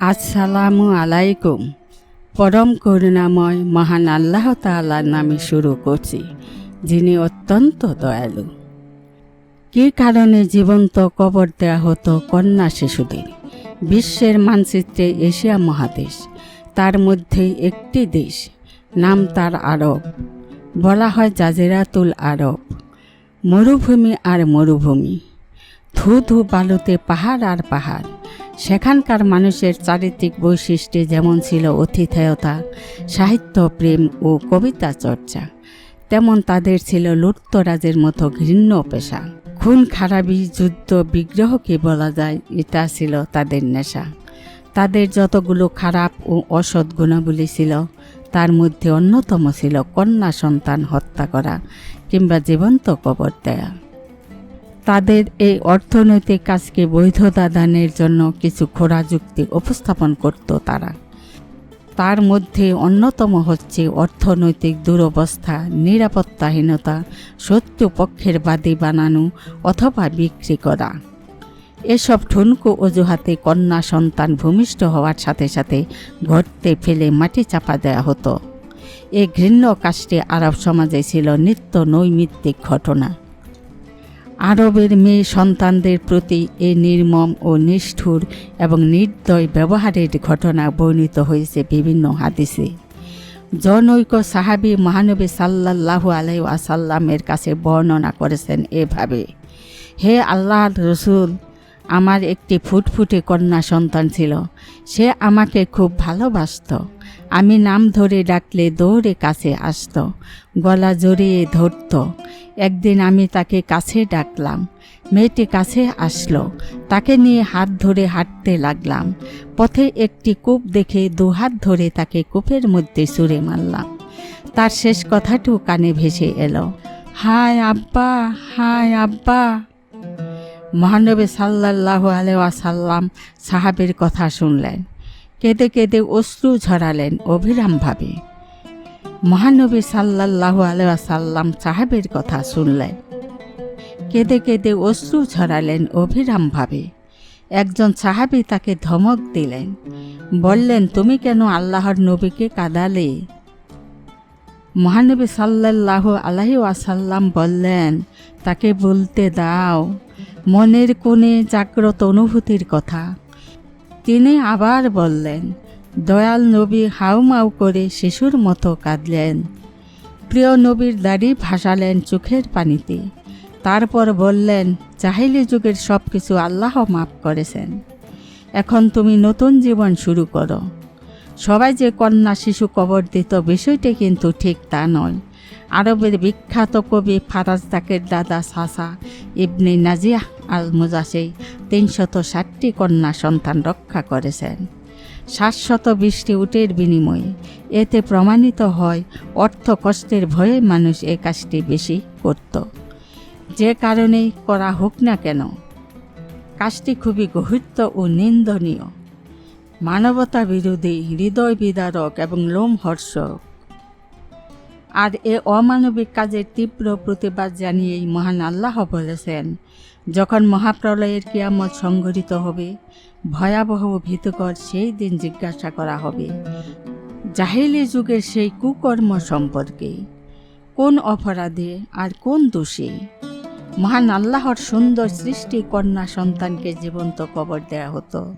আসসালামু আলাইকুম পরম করুণাময় মহান আল্লাহ তাআলার নামে শুরু করছি, যিনি অত্যন্ত দয়ালু। কী কারণে জীবন্ত কবর দেওয়া হতো কন্যা শিশুদের? বিশ্বের মানচিত্রে এশিয়া মহাদেশ, তার মধ্যে একটি দেশ, নাম তার আরব। বলা হয় জাজিরাতুল আরব। মরুভূমি আর মরুভূমি। ধু ধু বালুতে পাহাড় আর পাহাড়। সেখানকার মানুষের চারিত্রিক বৈশিষ্ট্যে যেমন ছিল অতিথেয়তা, সাহিত্য, প্রেম ও কবিতা চর্চা, তেমন তাদের ছিল লুপ্তরাজের মতো ঘৃণ্য পেশা। খুন, খারাপি, যুদ্ধ বিগ্রহকে বলা যায়, এটা ছিল তাদের নেশা। তাদের যতগুলো খারাপ ও অসৎ গুণাবলী ছিল, তার মধ্যে অন্যতম ছিল কন্যা সন্তান হত্যা করা কিংবা জীবন্ত কবর দেয়া। তাদের এই অর্থনৈতিক কাজকে বৈধতা দানের জন্য কিছু খোরা যুক্তি উপস্থাপন করত তারা। তার মধ্যে অন্যতম হচ্ছে অর্থনৈতিক দুরবস্থা, নিরাপত্তাহীনতা শত্রুপক্ষের বাদী বানানো অথবা বিক্রি করা। এসব ঠুনকো অজুহাতে কন্যা সন্তান ভূমিষ্ঠ হওয়ার সাথে সাথে ঘরতে ফেলে মাটি চাপা দেওয়া হতো। এ ঘৃণ্য কাজটি আরব সমাজে ছিল নিত্য নৈমিত্তিক ঘটনা। আরবের মেয়ে সন্তানদের প্রতি এ নির্মম ও নিষ্ঠুর এবং নির্দয় ব্যবহারের ঘটনা বর্ণিত হয়েছে বিভিন্ন হাদিসে। জনৈক সাহাবি মহানবী সাল্লাল্লাহু আলাই আসাল্লামের কাছে বর্ণনা করেছেন এভাবে, হে আল্লাহ রসুল আমার একটি ফুটফুটে কন্যা সন্তান ছিল। সে আমাকে খুব ভালোবাসত। আমি নাম ধরে ডাকলে দৌড়ে কাছে আসত। গলা জড়িয়ে ধরত। একদিন আমি তাকে কাছে ডাকলাম। মেয়েটি কাছে আসলো। তাকে নিয়ে হাত ধরে হাঁটতে লাগলাম। পথে একটি কূপ দেখে দুহাত ধরে তাকে কূপের মধ্যে সুরে মারলাম। তার শেষ কথাটু কানে ভেসে এলো। হায় আব্বা হায় আব্বা। মহানবী সাল্লাহ আসাল্লাম সাহাবের কথা শুনলেন। কেঁদে কেঁদে অশ্রু ঝরালেন অভিরামভাবে মহানবী সাল্লাহ আসাল্লাম সাহাবের কথা শুনলেন। কেঁদে কেঁদে অশ্রু ঝরালেন অভিরামভাবে একজন সাহাবি তাকে ধমক দিলেন, বললেন, তুমি কেন আল্লাহর নবীকে কাদালে? মহানবী সাল্লাহ আলাহি আসাল্লাম বললেন, তাকে বলতে দাও। মনের কোণে জাগ্রত অনুভূতির কথা। তিনি আবার বললেন, দয়াল নবী হাউমাউ করে শিশুর মতো কাঁদলেন। প্রিয় নবীর দাড়ি ভাসালেন চোখের পানিতে। তারপর বললেন চাহিলি যুগের সব কিছু আল্লাহ মাফ করেছেন। এখন তুমি নতুন জীবন শুরু করো। সবাই যে কন্যা শিশু কবর দিত বিষয়টি কিন্তু ঠিক তা নয়। আরবের বিখ্যাত কবি ফারাজ দাকের দাদা সাসা ইবনে নাজিয়া আল মুজাসেই তিনশত ষাটটি কন্যা সন্তান রক্ষা করেছেন। সাতশত বিশটি উটের বিনিময়ে এতে প্রমাণিত হয় অর্থ কষ্টের ভয়ে মানুষ এ কাজটি বেশি করত। যে কারণেই করা হোক না কেন, কাজটি খুবই গহিত্য ও নিন্দনীয়। মানবতা বিরোধী হৃদয় বিদারক এবং লোমহর্ষক আর এ অমানবিক কাজের তীব্র প্রতিবাদ জানিয়েই মহান আল্লাহ বলেছেন, যখন মহাপ্রলয়ের কিয়ামত সংঘটিত হবে, ভয়াবহ ভীতকর সেই দিন জিজ্ঞাসা করা হবে। জাহিলি যুগের সেই কুকর্ম সম্পর্কে, কোন অপরাধে আর কোন দোষী? মহান আল্লাহর সুন্দর সৃষ্টি কন্যা সন্তানকে জীবন্ত কবর দেয়া হতো।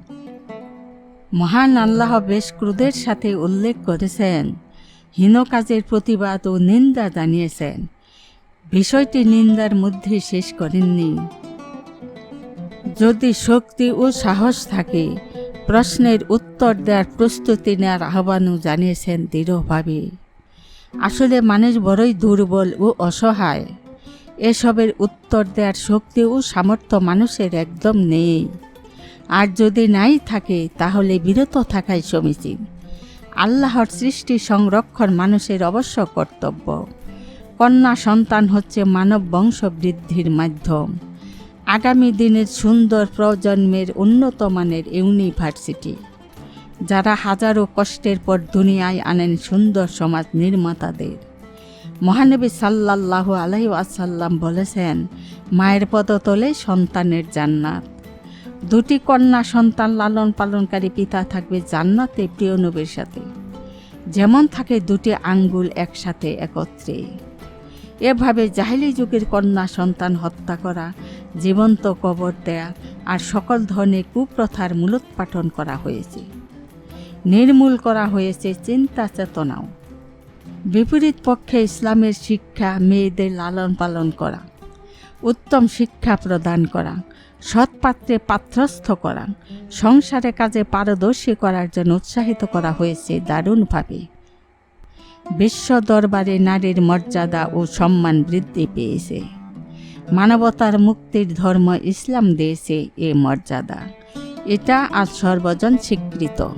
মহান আল্লাহ বেশ ক্রোধের সাথে উল্লেখ করেছেন হীন কাজের প্রতিবাদ ও নিন্দা জানিয়েছেন। বিষয়টি নিন্দার মধ্যে শেষ করেননি। যদি শক্তি ও সাহস থাকে, প্রশ্নের উত্তর দেওয়ার প্রস্তুতি নেওয়ার আহ্বানও জানিয়েছেন দৃঢ়ভাবে। আসলে মানুষ বড়ই দুর্বল ও অসহায়। এসবের উত্তর দেওয়ার শক্তি ও সামর্থ্য মানুষের একদম নেই। আর যদি নাই থাকে, তাহলে বিরত থাকাই সমীচীন। আল্লাহর সৃষ্টি সংরক্ষণ মানুষের অবশ্য কর্তব্য। কন্যা সন্তান হচ্ছে মানব বংশ বৃদ্ধির মাধ্যম। আগামী দিনের সুন্দর প্রজন্মের উন্নত মানের ইউনিভার্সিটি। যারা হাজারো কষ্টের পর দুনিয়ায় আনেন সুন্দর সমাজ নির্মাতাদের। মহানবী সাল্লাল্লাহু আলহি আসাল্লাম বলেছেন, মায়ের পদতলে সন্তানের জান্নাত। দুটি কন্যা সন্তান লালন পালনকারী পিতা থাকবে জান্নাতে, প্রিয় নবীর সাথে। যেমন থাকে দুটি আঙ্গুল একসাথে একত্রে। এভাবে জাহিলি যুগের কন্যা সন্তান হত্যা করা, জীবন্ত কবর দেয়া আর সকল ধরনের কুপ্রথার মূলোৎপাটন করা হয়েছে। নির্মূল করা হয়েছে চিন্তা চেতনাও। বিপরীত পক্ষে ইসলামের শিক্ষা মেয়েদের লালন পালন করা। উত্তম শিক্ষা প্রদান করা সৎপাত্রে পাত্রস্থ করা, সংসারে কাজে পারদর্শী করার জন্য উৎসাহিত করা হয়েছে দারুণভাবে। বিশ্ব দরবারে নারীর মর্যাদা ও সম্মান বৃদ্ধি পেয়েছে। মানবতার মুক্তির ধর্ম ইসলাম দিয়েছে এ মর্যাদা। এটা আজ সর্বজন স্বীকৃত।